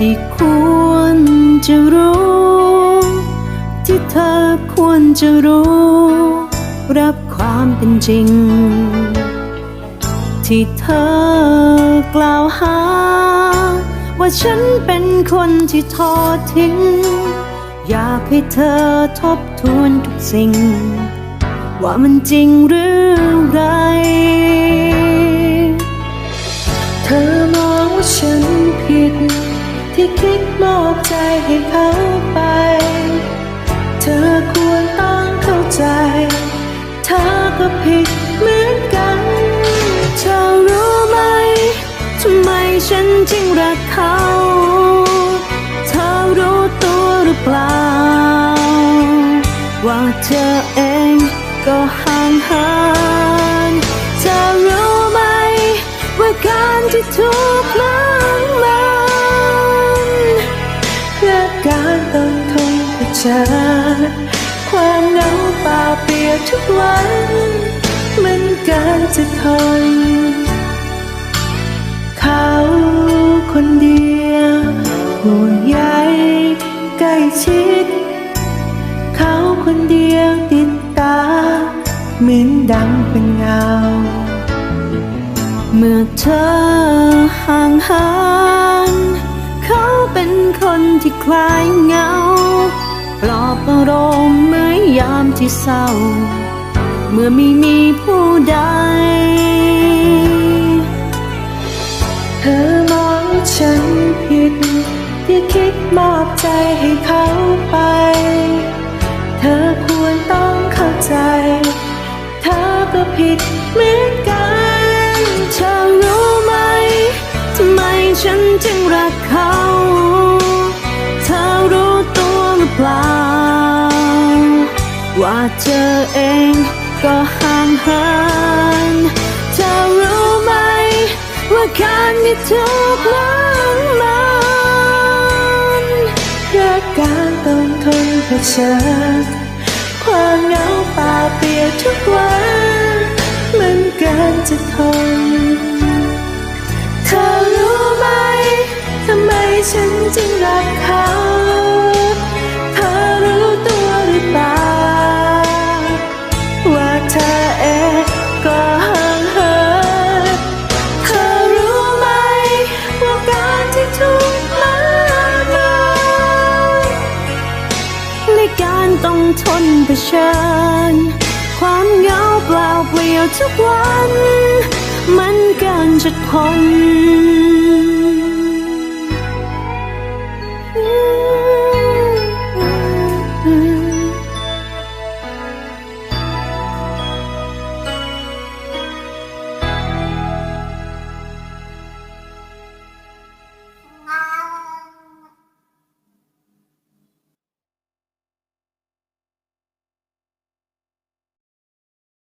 ที่ควรจะรู้ ที่เธอควรจะรู้ รับความเป็นจริง ที่เธอกล่าวหา ว่าฉันเป็นคนที่ทอดทิ้ง อยากให้เธอทบทวนทุกสิ่ง ว่ามันจริงหรือ ที่คิดมอบใจให้เขาไป เธอควรต้องเข้าใจ เธอก็ผิดเหมือนกัน เธอรู้ไหมทำไมฉันจึงรักเขา เธอรู้ตัวหรือเปล่า ว่าเธอเองก็ห่างหินเธอรู้ไหมว่าการที่ทุก เปลี่ยวทุกวันมันเกินจะทน เขาคนเดียวห่วงใยใกล้ชิด เขาคนเดียวติดตา เหมือนดังเป็นเงา เมื่อเธอห่างหานเขาเป็นคนที่คลายเงา ปลอบอารมณ์เมื่อามที่เศร้า เมื่อไม่มีผู้ใด เธอมองฉันผิด ที่คิดมอบใจให้เขาไป เธอควรต้องเข้าใจ เธอก็ผิดเหมือนกัน เธอรู้ไหมทำไมฉันจึง ว่าเธอเองก็ห่างเหินเธอรู้ไหม ว่าการที่ทุกข์นั้นมันเพื่อการต้องทนเผชิญความเหงาเปล่าเปลี่ยวทุกวันมันเกินจะทนเธอรู้ไหมทำไมฉันจึงรักเขา ต้องทนเผชิญ ความเหงาเปล่าเปลี่ยวทุกวัน มันเกินจะทน